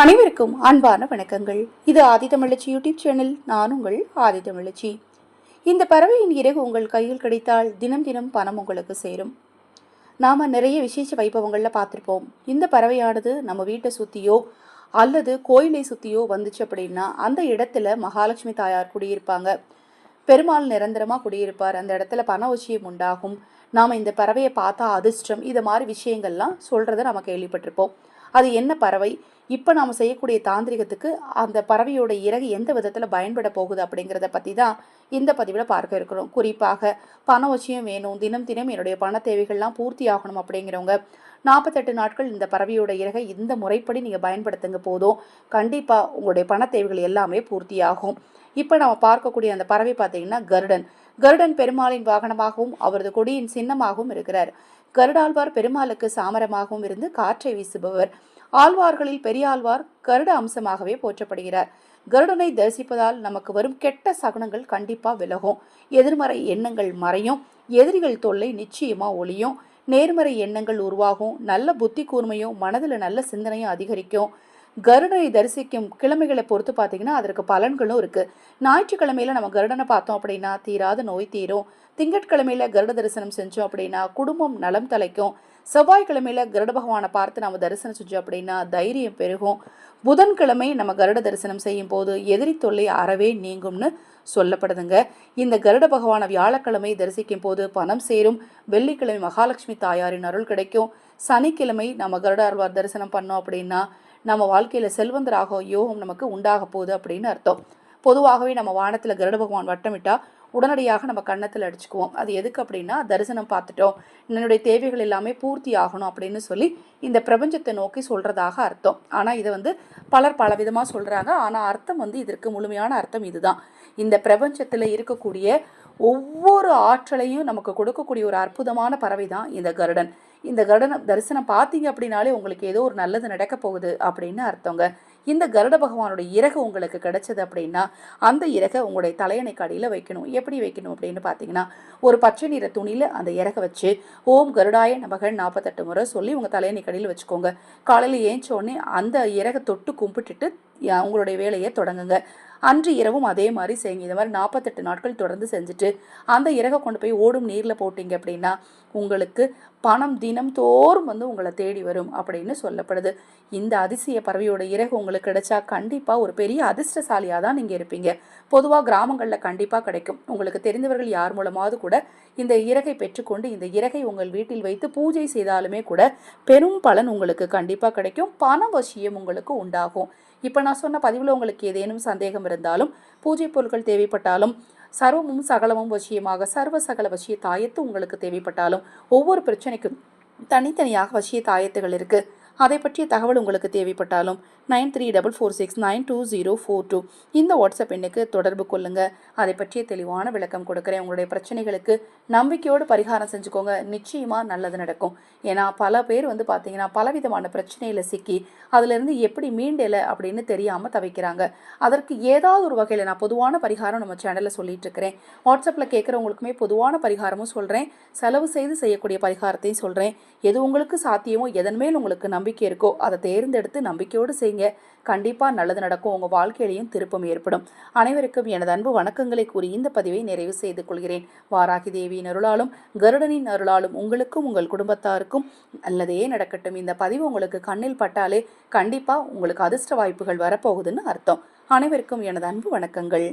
அனைவருக்கும் அன்பான வணக்கங்கள். இது ஆதிதமிழச்சி யூடியூப் சேனல் நான் உங்கள் ஆதிதமிழச்சி. இந்த பறவையின் இறகு உங்கள் கையில் கிடைத்தால் தினம் தினம் பணம் உங்களுக்கு சேரும். நாம் நிறைய விசேஷ வைபவங்களில் பார்த்துருப்போம். இந்த பறவையானது நம்ம வீட்டை சுற்றியோ அல்லது கோயிலை சுற்றியோ வந்துச்சு அப்படின்னா அந்த இடத்துல மகாலட்சுமி தாயார் குடியிருப்பாங்க. பெருமாள் நிரந்தரமாக குடியிருப்பார். அந்த இடத்துல பண வசியம் உண்டாகும். நாம் இந்த பறவையை பார்த்தா அதிர்ஷ்டம். இது மாதிரி விஷயங்கள்லாம் சொல்கிறத நம்ம கேள்விப்பட்டிருப்போம். அது என்ன பறவை? இப்போ நாம் செய்யக்கூடிய தாந்திரிகத்துக்கு அந்த பறவையோட இறகு எந்த விதத்தில் பயன்பட போகுது அப்படிங்கிறத பற்றி தான் இந்த பதிவில் பார்க்க இருக்கிறோம். குறிப்பாக பண விஷயம் வேணும் தினம் தினம் என்னுடைய பண தேவைகள்லாம் பூர்த்தி ஆகணும் அப்படிங்கிறவங்க நாற்பத்தெட்டு நாட்கள் இந்த பறவையோட இறகை இந்த முறைப்படி நீங்கள் பயன்படுத்துங்க போதும். கண்டிப்பாக உங்களுடைய பண தேவைகள் எல்லாமே பூர்த்தியாகும். இப்போ நம்ம பார்க்கக்கூடிய அந்த பறவை பார்த்தீங்கன்னா கருடன். கருடன் பெருமாளின் வாகனமாகவும் அவரது கொடியின் சின்னமாகவும் இருக்கிறார். கருடாழ்வார் பெருமாளுக்கு சாமரமாகவும் இருந்து காற்றை வீசுபவர். ஆழ்வார்களில் பெரியாழ்வார் கருட அம்சமாகவே போற்றப்படுகிறார். கருடனை தரிசிப்பதால் நமக்கு வரும் கெட்ட சகுனங்கள் கண்டிப்பா விலகும். எதிர்மறை எண்ணங்கள் மறையும். எதிரிகள் தொல்லை நிச்சயமா ஒளியும் நேர்மறை எண்ணங்கள் உருவாகும். நல்ல புத்தி கூர்மையும் மனதில் நல்ல சிந்தனையும் அதிகரிக்கும். கருடனை தரிசிக்கும் கிழமைகளை பொறுத்து பார்த்தீங்கன்னா அதற்கு பலன்களும் இருக்குது ஞாயிற்றுக்கிழமையில நம்ம கருடனை பார்த்தோம் அப்படின்னா தீராத நோய் தீரும். திங்கட்கிழமையில கருட தரிசனம் செஞ்சோம் அப்படின்னா குடும்பம் நலம் தலைக்கும். செவ்வாய்க்கிழமையில கருட பகவானை பார்த்து நம்ம தரிசனம் செஞ்சோம் அப்படின்னா தைரியம் பெருகும். புதன்கிழமை நம்ம கருட தரிசனம் செய்யும் போது எதிரி தொல்லை அறவே நீங்கும்னு சொல்லப்படுதுங்க. இந்த கருட பகவானை வியாழக்கிழமை தரிசிக்கும் போது பணம் சேரும். வெள்ளிக்கிழமை மகாலட்சுமி தாயாரின் அருள் கிடைக்கும். சனிக்கிழமை நம்ம கருட அருள்வார் தரிசனம் பண்ணோம் அப்படின்னா நம்ம வாழ்க்கையில் செல்வந்தராக யோகம் நமக்கு உண்டாக போகுது அப்படின்னு அர்த்தம். பொதுவாகவே நம்ம வானத்தில் கருட பகவான் வட்டமிட்டா உடனடியாக நம்ம கன்னத்தில் அடிச்சுக்குவோம். அது எதுக்கு அப்படின்னா தரிசனம் பார்த்துட்டோம். என்னுடைய தேவைகள் எல்லாமே பூர்த்தி ஆகணும் அப்படின்னு சொல்லி இந்த பிரபஞ்சத்தை நோக்கி சொல்கிறதாக அர்த்தம். ஆனால் இதை வந்து பலர் பல விதமாக சொல்கிறாங்க ஆனால் அர்த்தம் வந்து இதற்கு முழுமையான அர்த்தம் இதுதான். இந்த பிரபஞ்சத்தில் இருக்கக்கூடிய ஒவ்வொரு ஆற்றலையும் நமக்கு கொடுக்கக்கூடிய ஒரு அற்புதமான பறவை தான் இந்த கருடன். இந்த கருடன் தரிசனம் பார்த்தீங்க அப்படின்னாலே உங்களுக்கு ஏதோ ஒரு நல்லது நடக்க போகுது அப்படின்னு அர்த்தங்க. இந்த கருட பகவானுடைய இறகு உங்களுக்கு கிடைச்சது அப்படின்னா அந்த இறகை உங்களுடைய தலையணைக்கு அடியில் வைக்கணும். எப்படி வைக்கணும் அப்படின்னு பார்த்தீங்கன்னா ஒரு பச்சை நிற துணியில் அந்த இறகை வச்சு ஓம் கருடாய நமகன் நாற்பத்தெட்டு முறை சொல்லி உங்கள் தலையணை கடியில் வச்சுக்கோங்க. காலையில் ஏஞ்சோடனே அந்த இறகை தொட்டு கும்பிட்டுட்டு உங்களுடைய வேலையை தொடங்குங்க. அன்று இரவும் அதே மாதிரி செய்யுங்க. இந்த மாதிரி நாற்பத்தெட்டு நாட்கள் தொடர்ந்து செஞ்சுட்டு அந்த இறகை கொண்டு போய் ஓடும் நீரில் போட்டிங்க அப்படின்னா உங்களுக்கு பணம் தினம் தோறும் வந்து உங்களை தேடி வரும் அப்படின்னு சொல்லப்படுது. இந்த அதிசய பறவையோட இறகு உங்களுக்கு கிடைச்சா கண்டிப்பாக ஒரு பெரிய அதிர்ஷ்டசாலியாக தான் நீங்கள் இருப்பீங்க. பொதுவாக கிராமங்களில் கண்டிப்பாக கிடைக்கும். உங்களுக்கு தெரிந்தவர்கள் யார் மூலமாவது கூட இந்த இறகை பெற்றுக்கொண்டு இந்த இறகை உங்கள் வீட்டில் வைத்து பூஜை செய்தாலுமே கூட பெரும் பலன் உங்களுக்கு கண்டிப்பாக கிடைக்கும். பண வசியம் உங்களுக்கு உண்டாகும். இப்போ நான் சொன்ன பதிவில் உங்களுக்கு ஏதேனும் சந்தேகம் இருந்தாலும் பூஜை பொருட்கள் தேவைப்பட்டாலும் சர்வமும் சகலமும் வசியமாக சர்வ சகல வசிய தாயத்து உங்களுக்கு தேவைப்பட்டாலும் ஒவ்வொரு பிரச்சனைக்கும் தனித்தனியாக வசிய தாயத்துகள் இருக்குது அதை பற்றிய தகவல் உங்களுக்கு தேவைப்பட்டாலும் nine three double four six nine two zero four two இந்த வாட்ஸ்அப் எண்ணுக்கு தொடர்பு கொள்ளுங்கள் அதை பற்றிய தெளிவான விளக்கம் கொடுக்குறேன். உங்களுடைய பிரச்சனைகளுக்கு நம்பிக்கையோடு பரிகாரம் செஞ்சுக்கோங்க. நிச்சயமாக நல்லது நடக்கும். ஏன்னா பல பேர் வந்து பார்த்தீங்கன்னா பலவிதமான பிரச்சனையில் சிக்கி அதிலிருந்து எப்படி மீண்டலை அப்படின்னு தெரியாமல் தவிக்கிறாங்க. அதற்கு ஏதாவது ஒரு வகையில் நான் பொதுவான பரிகாரம் நம்ம சேனலில் சொல்லிட்டு இருக்கிறேன் வாட்ஸ்அப்பில் கேட்குறவங்களுக்குமே பொதுவான பரிகாரமும் சொல்கிறேன் செலவு செய்து செய்யக்கூடிய பரிகாரத்தையும் சொல்கிறேன் எது உங்களுக்கு சாத்தியமோ எதன் மேல் உங்களுக்கு நம்பிக்கை இருக்கோ அதை தேர்ந்தெடுத்து நம்பிக்கையோடு செய்யுங்க. கண்டிப்பாக நல்லது நடக்கும். உங்கள் வாழ்க்கையிலையும் திருப்பம் ஏற்படும். அனைவருக்கும் எனது அன்பு வணக்கங்களை கூறி இந்த பதிவை நிறைவு செய்து கொள்கிறேன். வாராகி தேவியின் அருளாலும் கருடனின் அருளாலும் உங்களுக்கும் உங்கள் குடும்பத்தாருக்கும் நல்லதே நடக்கட்டும். இந்த பதிவு உங்களுக்கு கண்ணில் பட்டாலே கண்டிப்பாக உங்களுக்கு அதிர்ஷ்ட வாய்ப்புகள் வரப்போகுதுன்னு அர்த்தம். அனைவருக்கும் எனது அன்பு வணக்கங்கள்.